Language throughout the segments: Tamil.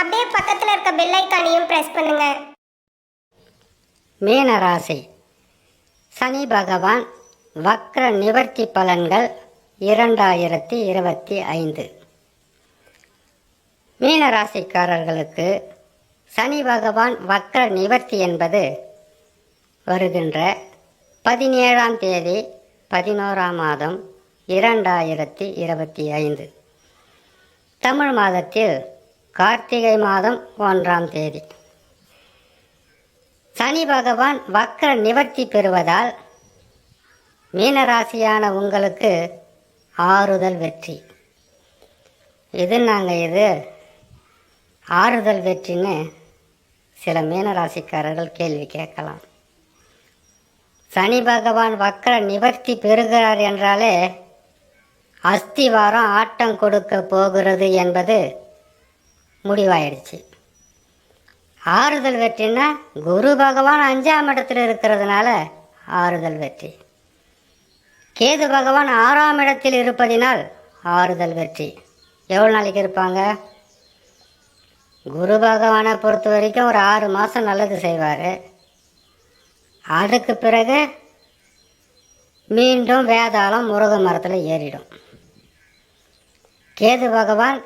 அப்படியே பக்கத்தில் இருக்க பெல் ஐக்கானையும் ப்ரெஸ் பண்ணுங்க. மீனராசி. சனி பகவான் வக்ர நிவர்த்தி பலன்கள் இரண்டாயிரத்தி இருபத்தி ஐந்து. மீனராசிக்காரர்களுக்கு சனி பகவான் வக்ர நிவர்த்தி என்பது வருகின்ற பதினேழாம் தேதி பதினோராம் மாதம் இரண்டாயிரத்தி இருபத்தி ஐந்து. தமிழ் மாதத்தில் கார்த்திகை மாதம் ஒன்றாம் தேதி. சனி பகவான் வக்ர நிவர்த்தி பெறுவதால் மீனராசியான உங்களுக்கு ஆறுதல் வெற்றி. இது நாங்கள் இது ஆறுதல் வெற்றின்னு சில மீனராசிக்காரர்கள் கேள்வி கேட்கலாம். சனி பகவான் வக்கர நிவர்த்தி பெறுகிறார் என்றாலே அஸ்திவாரம் ஆட்டம் கொடுக்க போகிறது என்பது முடிவாயிடுச்சு. ஆறுதல் வெற்றின்னா குரு பகவான் அஞ்சாம் இடத்தில் இருக்கிறதுனால ஆறுதல் வெற்றி. கேது பகவான் ஆறாம் இடத்தில் இருப்பதினால் ஆறுதல் வெற்றி. எவ்வளோ நாளைக்கு இருப்பாங்க? குரு பகவானை பொறுத்த வரைக்கும் ஒரு ஆறு மாதம் நல்லது செய்வார். அதுக்கு பிறகு மீண்டும் வேதாளம் முருக மரத்தில் ஏறிடும். கேது பகவான்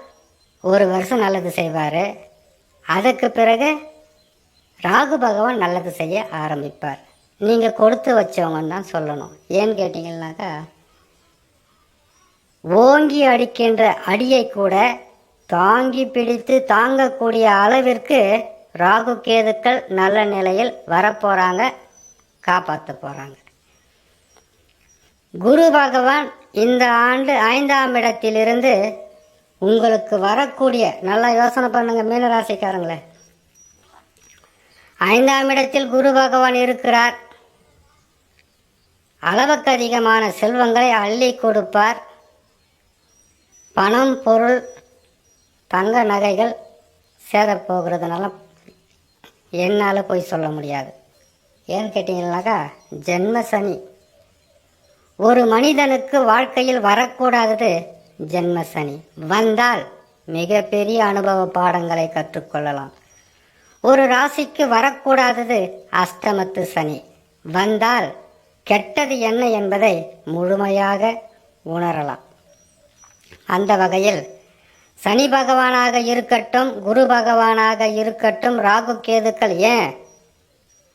ஒரு வருஷம் நல்லது செய்வார். அதற்கு பிறகு ராகு பகவான் நல்லது செய்ய ஆரம்பிப்பார். நீங்கள் கொடுத்து வச்சவங்கன்னு தான் சொல்லணும். ஏன்னு கேட்டிங்கன்னாக்கா ஓங்கி அடிக்கின்ற அடியை கூட தாங்கி பிடித்து தாங்கக்கூடிய அளவிற்கு ராகு கேதுக்கள் நல்ல நிலையில் வரப்போகிறாங்க காப்பாற்ற போகிறாங்க குரு பகவான் இந்த ஆண்டு ஐந்தாம் இடத்திலிருந்து உங்களுக்கு வரக்கூடிய நல்லா யோசனை பண்ணுங்க மீனராசிக்காரங்களே. ஐந்தாம் இடத்தில் குரு பகவான் இருக்கிறார். அளவுக்கு அதிகமான செல்வங்களை அள்ளி கொடுப்பார். பணம் பொருள் தங்க நகைகள் சேரப்போகிறதுனால என்னால் போய் சொல்ல முடியாது. ஏன்னு கேட்டிங்கனாக்கா ஜென்ம சனி. ஒரு மனிதனுக்கு வாழ்க்கையில் வரக்கூடாதது ஜென்ம சனி வந்தால் மிகப்பெரிய அனுபவ பாடங்களை கற்றுக்கொள்ளலாம். ஒரு ராசிக்கு வரக்கூடாதது அஷ்டமத்து சனி. வந்தால் கெட்டது என்ன என்பதை முழுமையாக உணரலாம். அந்த வகையில் சனி பகவானாக இருக்கட்டும் குரு பகவானாக இருக்கட்டும் ராகு கேதுக்கள் ஏன்?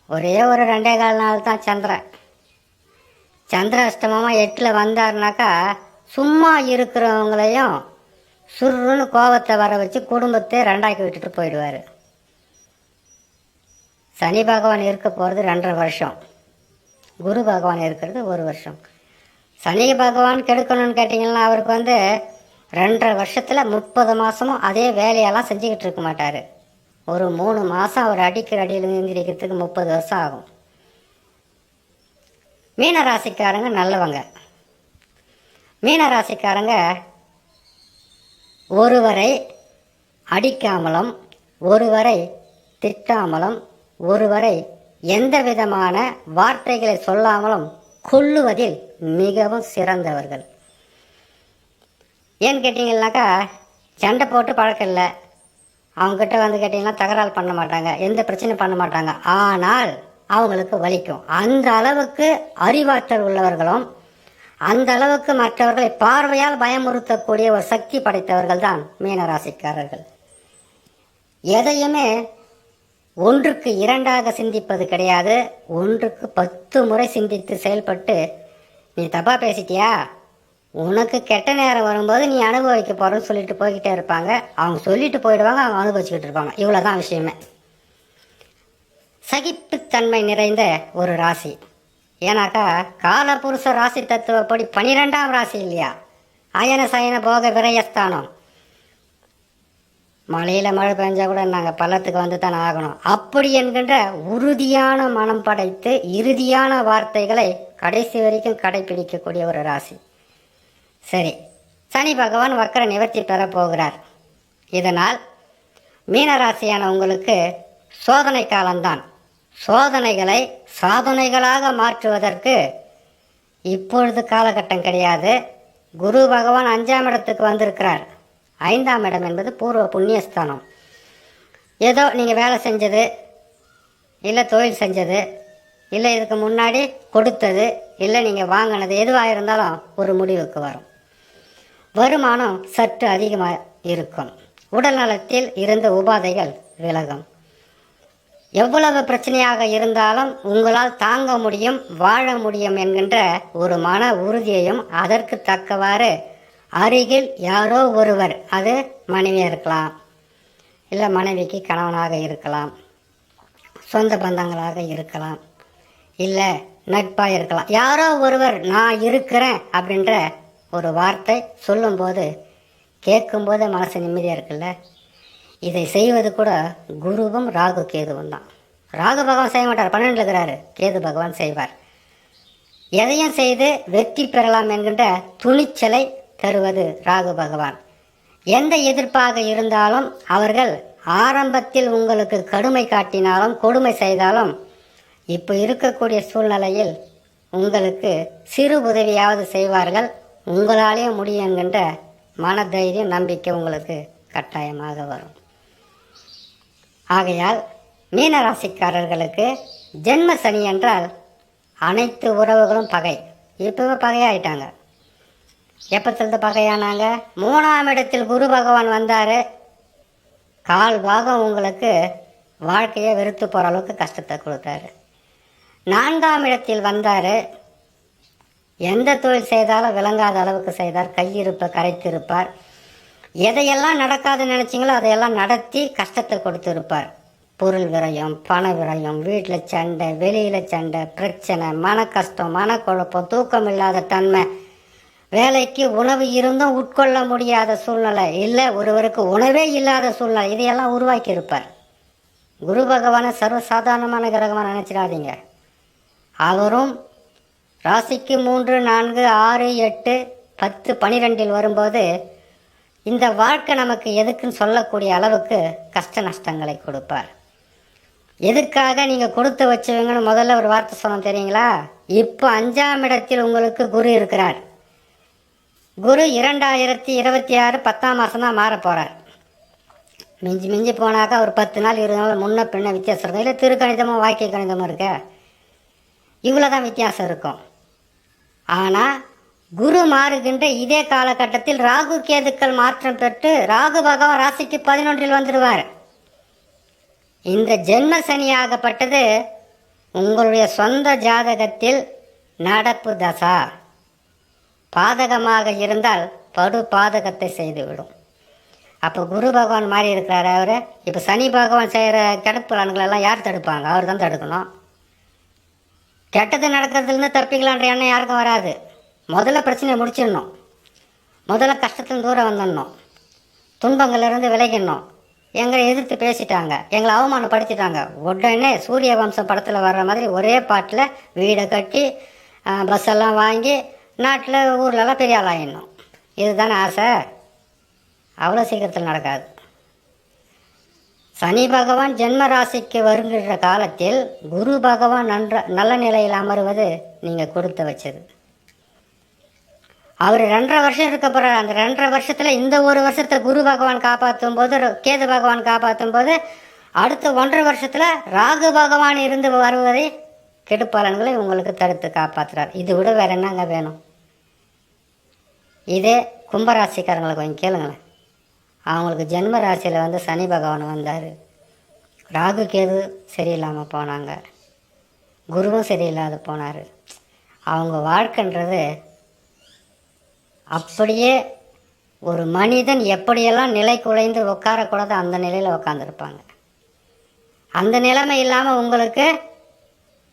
ஒரே ஒரு ரெண்டே கால் நாள் தான் சந்திரன். சந்திர அஷ்டமமாக எட்டில் வந்தாருனாக்கா சும்மா இருக்கிறவங்களையும் சுருன்னு கோபத்தை வர வச்சு குடும்பத்தை ரெண்டாக்கி விட்டுட்டு போயிடுவார். சனி பகவான் இருக்க போகிறது ரெண்டரை வருஷம். குரு பகவான் இருக்கிறது ஒரு வருஷம். சனி பகவான் கெடுக்கணும்னு கேட்டிங்கன்னா அவருக்கு வந்து ரெண்டரை வருஷத்தில் முப்பது மாதமும் அதே வேலையெல்லாம் செஞ்சுக்கிட்டு இருக்க மாட்டார். ஒரு மூணு மாதம் அவர் அடிக்கிற அடியில் எந்திரிக்கிறதுக்கு முப்பது வருஷம் ஆகும். மீனராசிக்காரங்க நல்லவங்க. மீனராசிக்காரங்க ஒருவரை அடிக்காமலும் ஒருவரை திட்டாமலும் ஒருவரை எந்த விதமான வார்த்தைகளை சொல்லாமலும் கொல்லுவதில் மிகவும் சிறந்தவர்கள். ஏன்னு கேட்டிங்கன்னாக்கா சண்டை போட்டு பழக்கம் இல்லை. அவங்ககிட்ட வந்து கேட்டிங்கன்னா தகராறு பண்ண மாட்டாங்க எந்த பிரச்சனையும் பண்ண மாட்டாங்க. ஆனால் அவங்களுக்கு வலிக்கும். அந்த அளவுக்கு அறிவாற்றல் உள்ளவர்களும் அந்த அளவுக்கு மற்றவர்களை பார்வையால் பயமுறுத்தக்கூடிய ஒரு சக்தி படைத்தவர்கள் தான் மீனராசிக்காரர்கள். எதையுமே ஒன்றுக்கு இரண்டாக சிந்திப்பது கிடையாது. ஒன்றுக்கு பத்து முறை சிந்தித்து செயல்பட்டு நீ தப்பாக பேசிட்டியா? உனக்கு கெட்ட நேரம் வரும்போது நீ அனுபவிக்க போகிறன்னு சொல்லிட்டு போய்கிட்டே இருப்பாங்க. அவங்க சொல்லிட்டு போயிடுவாங்க அவங்க அனுபவிச்சுக்கிட்டு இருப்பாங்க. இவ்வளோதான் விஷயமே. சகிப்புத்தன்மை நிறைந்த ஒரு ராசி. ஏன்னாக்கா காலபுருஷ ராசி தத்துவப்படி பனிரெண்டாம் ராசி இல்லையா? அயன சயன போக விரயஸ்தானம். மழையில் மழை பெஞ்சா கூட நாங்கள் பள்ளத்துக்கு வந்து தான் ஆகணும். அப்படி என்கின்ற உறுதியான மனம் படைத்து இறுதியான வார்த்தைகளை கடைசி வரைக்கும் கடைபிடிக்கக்கூடிய ஒரு ராசி. சரி சனி பகவான் வக்கர நிவர்த்தி பெற போகிறார். இதனால் மீனராசியான உங்களுக்கு சோதனை காலம்தான் சோதனைகளை சாதனைகளாக மாற்றுவதற்கு இப்பொழுது காலகட்டம் கிடையாது. குரு பகவான் அஞ்சாம் இடத்துக்கு வந்திருக்கிறார். ஐந்தாம் இடம் என்பது பூர்வ புண்ணியஸ்தானம். ஏதோ நீங்கள் வேலை செஞ்சது இல்லை தொழில் செஞ்சது இல்லை இதுக்கு முன்னாடி கொடுத்தது இல்லை நீங்கள் வாங்கினது எதுவாக இருந்தாலும் ஒரு முடிவுக்கு வரும். வருமானம் சற்று அதிகமாக இருக்கும். உடல் நலத்தில் இருந்த உபாதைகள் விலகும். எவ்வளவு பிரச்சனையாக இருந்தாலும் உங்களால் தாங்க முடியும் வாழ முடியும் என்கின்ற ஒரு மன உறுதியையும் அதற்கு தக்கவாறு அருகில் யாரோ ஒருவர் அது மனைவியாக இருக்கலாம் இல்லை மனைவிக்கு கணவனாக இருக்கலாம் சொந்த பந்தங்களாக இருக்கலாம் இல்லை நட்பாக இருக்கலாம் யாரோ ஒருவர் நான் இருக்கிறேன் அப்படின்ற ஒரு வார்த்தை சொல்லும்போது கேட்கும்போது மனசு நிம்மதியாக இருக்குல்ல? இதை செய்வது கூட குருவும் ராகு கேதுவும் தான். ராகு பகவான் செய்ய மாட்டார். பன்னெண்டில் இருக்கிறாரு. கேது பகவான் செய்வார். எதையும் செய்து வெற்றி பெறலாம் என்கின்ற துணிச்சலை தருவது ராகு பகவான். எந்த எதிர்ப்பாக இருந்தாலும் அவர்கள் ஆரம்பத்தில் உங்களுக்கு கடுமை காட்டினாலும் கொடுமை செய்தாலும் இப்போ இருக்கக்கூடிய சூழ்நிலையில் உங்களுக்கு சிறு உதவியாவது செய்வார்கள். உங்களாலேயே முடியும் என்கின்ற மனதைரியம் நம்பிக்கை உங்களுக்கு கட்டாயமாக வரும். ஆகையால் மீனராசிக்காரர்களுக்கு ஜென்ம சனி என்றால் அனைத்து உறவுகளும் பகை. இப்போவே பகையாயிட்டாங்க. எப்பத்திலிருந்து பகையானாங்க? மூணாம் இடத்தில் குரு பகவான் வந்தார். கால் பாகம் உங்களுக்கு வாழ்க்கையை வெறுத்து போகிற அளவுக்கு கஷ்டத்தை கொடுத்தாரு. நான்காம் இடத்தில் வந்தார். எந்த தொழில் செய்தாலும் விளங்காத அளவுக்கு செய்தார். கையிருப்பை கரைத்திருப்பார். எதையெல்லாம் நடக்காதுன்னு நினச்சிங்களோ அதையெல்லாம் நடத்தி கஷ்டத்தை கொடுத்துருப்பார். பொருள் விரயம் பண விரயம் வீட்டில் சண்டை வெளியில் சண்டை பிரச்சனை மன கஷ்டம் மனக்குழப்பம் தூக்கம் இல்லாத தன்மை. வேலைக்கு உணவு இருந்தும் உட்கொள்ள முடியாத சூழ்நிலை. இல்லை ஒருவருக்கு உணவே இல்லாத சூழ்நிலை. இதையெல்லாம் உருவாக்கி இருப்பார் குரு பகவானை சர்வசாதாரணமான கிரகமாக நினச்சிடாதீங்க. அவரும் ராசிக்கு மூன்று நான்கு ஆறு எட்டு பத்து பனிரெண்டில் வரும்போது இந்த வாழ்க்கை நமக்கு எதுக்குன்னு சொல்லக்கூடிய அளவுக்கு கஷ்ட நஷ்டங்களை கொடுப்பார். எதுக்காக நீங்கள் கொடுத்து வச்சுவீங்கன்னு முதல்ல ஒரு வார்த்தை சொன்னோம் தெரியுங்களா? இப்போ அஞ்சாம் இடத்தில் உங்களுக்கு குரு இருக்கிறார். குரு இரண்டாயிரத்தி இருபத்தி ஆறு பத்தாம் மாதம் தான் மாற போகிறார் மிஞ்சி மிஞ்சி போனாக்கா ஒரு பத்து நாள் இருபது நாள் முன்ன பின்ன வித்தியாசம் இருக்கும். இல்லை திருக்கணிதமும் வாக்கிய கணிதமும் இருக்க? இவ்வளோ தான் வித்தியாசம் இருக்கும். ஆனால் குரு மாறுகின்ற இதே காலகட்டத்தில் ராகு கேதுக்கள் மாற்றம் பெற்று ராகு பகவான் ராசிக்கு பதினொன்றில் வந்துடுவார். இந்த ஜென்ம சனியாகப்பட்டது உங்களுடைய சொந்த ஜாதகத்தில் நடப்பு தசா. பாதகமாக இருந்தால் படு பாதகத்தை செய்துவிடும். அப்போ குரு பகவான் மாறி இருக்கிறார் அவர். இப்போ சனி பகவான் செய்கிற கெடுப்புலன்களெல்லாம் யார் தடுப்பாங்க? அவர் தான் தடுக்கணும். கெட்டது நடக்கிறதுலேருந்து தப்பிக்கலான்ற எண்ணம் யாருக்கும் வராது. முதல்ல பிரச்சனையை முடிச்சிடணும். முதல்ல கஷ்டத்துல தூரம் வந்துடணும். துன்பங்கள்லேருந்து விலகிடணும். எங்களை எதிர்த்து பேசிட்டாங்க. எங்களை அவமானப்படுத்திட்டாங்க. உடனே சூரிய வம்சம் படத்தில் வர்ற மாதிரி ஒரே பாட்டில் வீடை கட்டி பஸ் எல்லாம் வாங்கி நாட்டில் ஊர்லலாம் பெரிய ஆளாயிடணும் இதுதானே ஆசை? அவ்வளோ சீக்கிரத்தில் நடக்காது. சனி பகவான் ஜென்ம ராசிக்கு வருகின்ற காலத்தில் குரு பகவான் நன்ற நல்ல நிலையில் அமருவது நீங்கள் கொடுத்து வச்சது. அவர் ரெண்டரை வருஷம் இருக்க போகிறார் அந்த ரெண்டரை வருஷத்தில் இந்த ஒரு வருஷத்தில் குரு பகவான் காப்பாற்றும் போது கேது பகவான் காப்பாற்றும் போது அடுத்த ஒன்றரை வருஷத்தில் ராகு பகவான் இருந்து வருவதை கெடுப்பலன்களை உங்களுக்கு தடுத்து காப்பாற்றுறார் இது விட வேற என்னங்க வேணும்? இதே கும்பராசிக்காரங்களை கொஞ்சம் கேளுங்களேன். அவங்களுக்கு ஜென்ம ராசியில் வந்து சனி பகவான் வந்தார். ராகு கேது சரியில்லாமல் போனாங்க. குருவும் சரியில்லாத போனார். அவங்க வாழ்க்கைன்றது அப்படியே ஒரு மனிதன் எப்படியெல்லாம் நிலை குலைந்து உட்காரக்கூடாது அந்த நிலையில் உட்காந்துருப்பாங்க அந்த நிலைமை இல்லாமல் உங்களுக்கு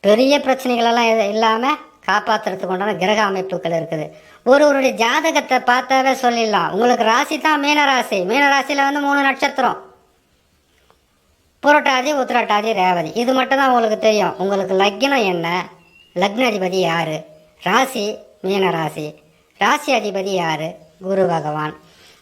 பெரிய பிரச்சனைகளெல்லாம் எது இல்லாமல் காப்பாற்றுறதுக்கு உண்டான கிரக அமைப்புகள் இருக்குது. ஒருவருடைய ஜாதகத்தை பார்த்தாவே சொல்லிடலாம். உங்களுக்கு ராசி தான் மீனராசி மீனராசியில் வந்து மூணு நட்சத்திரம். புரட்டாதி உத்திரட்டாதி ரேவதி. இது மட்டும்தான் உங்களுக்கு தெரியும். உங்களுக்கு லக்னம் என்ன? லக்னாதிபதி யார்? ராசி மீனராசி ராசி அதிபதி யார்? குரு பகவான்.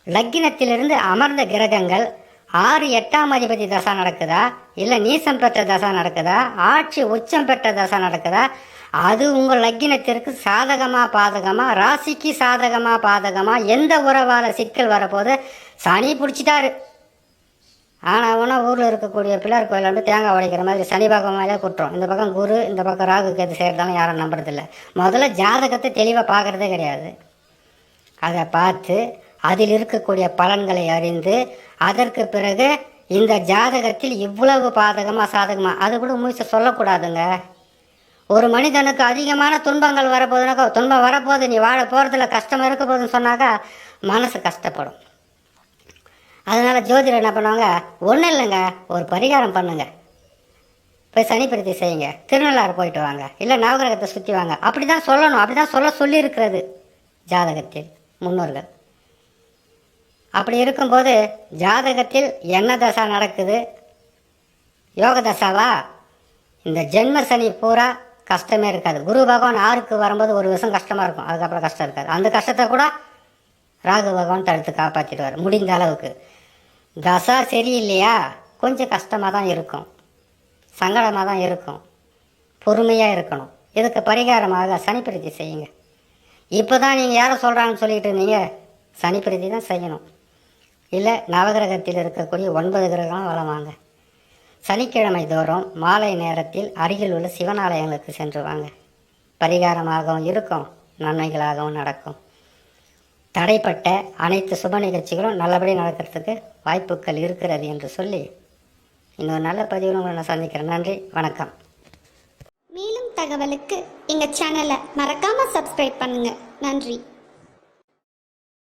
லக்கினத்திலிருந்து அமர்ந்த கிரகங்கள் ஆறு எட்டாம் அதிபதி தசா நடக்குதா? இல்லை நீசம் பெற்ற தசா நடக்குதா? ஆட்சி உச்சம் பெற்ற தசா நடக்குதா? அது உங்கள் லக்கினத்திற்கு சாதகமாக பாதகமாக ராசிக்கு சாதகமாக பாதகமாக எந்த உறவால சிக்கல் வரப்போது சனி பிடிச்சிட்டாரு. ஆனால் அவனா ஊரில் இருக்கக்கூடிய பிள்ளையார் கோயிலில் வந்து தேங்காய் உடைக்கிற மாதிரி சனி பக்கம் மேலே குற்றம். இந்த பக்கம் குரு இந்த பக்கம் ராகு கேது செய்கிறதாலும் யாரும் நம்புறதில்ல. முதல்ல ஜாதகத்தை தெளிவாக பார்க்குறதே கிடையாது. அதை பார்த்து அதில் இருக்கக்கூடிய பலன்களை அறிந்து அதற்கு பிறகு இந்த ஜாதகத்தில் இவ்வளவு பாதகமாக சாதகமாக அது கூட முயற்சி சொல்லக்கூடாதுங்க. ஒரு மனிதனுக்கு அதிகமான துன்பங்கள் வரப்போகுதுனாக்கா துன்பம் வரப்போகுது நீ வாழ போகிறதுல கஷ்டம் இருக்க போகுதுன்னு சொன்னாக்கா மனசு கஷ்டப்படும். அதனால் ஜோதிடர் என்ன பண்ணுவாங்க? ஒன்றும் இல்லைங்க ஒரு பரிகாரம் பண்ணுங்க. போய் சனிப்பிரதி செய்யுங்க. திருநள்ளாறு போயிட்டு வாங்க. இல்லை நவகிரகத்தை சுற்றி வாங்க. அப்படி தான் சொல்லணும். அப்படி தான் சொல்ல சொல்லியிருக்கிறது ஜாதகத்தில் முன்னோர்கள். அப்படி இருக்கும்போது ஜாதகத்தில் என்ன தசா நடக்குது? யோக தசாவா? இந்த ஜென்ம சனி பூரா கஷ்டமே இருக்காது. குரு பகவான் ஆறுக்கு வரும்போது ஒரு விஷம் கஷ்டமாக இருக்கும். அதுக்கப்புறம் கஷ்டம் இருக்காது. அந்த கஷ்டத்தை கூட ராகு பகவான் தடுத்து காப்பாற்றிடுவார் முடிந்த அளவுக்கு. தசா சரியில்லையா? கொஞ்சம் கஷ்டமாக தான் இருக்கும். சங்கடமாக தான் இருக்கும். பொறுமையாக இருக்கணும். இதுக்கு பரிகாரமாக சனிப்பிரதி செய்யுங்க. இப்போ தான் நீங்கள் யாரை சொல்கிறாங்கன்னு சொல்லிக்கிட்டு இருந்தீங்க? சனிப்பிரதி தான் செய்யணும். இல்லை நவகிரகத்தில் இருக்கக்கூடிய ஒன்பது கிரகம் வளமாங்க சனிக்கிழமை தோறும் மாலை நேரத்தில் அருகில் உள்ள சிவன் ஆலயங்களுக்கு சென்று வாங்க. பரிகாரமாகவும் இருக்கும். நன்மைகளாகவும் நடக்கும். தடைப்பட்ட அனைத்து சுப நிகழ்ச்சிகளும் நல்லபடியாக நடக்கிறதுக்கு வாய்ப்புகள் இருக்கிறது என்று சொல்லி இன்னொரு நல்ல பதிவில் உங்களை நான் சந்திக்கிறேன். நன்றி வணக்கம். மேலும் தகவலுக்கு எங்கள் சேனலை மறக்காமல் சப்ஸ்கிரைப் பண்ணுங்கள் நன்றி.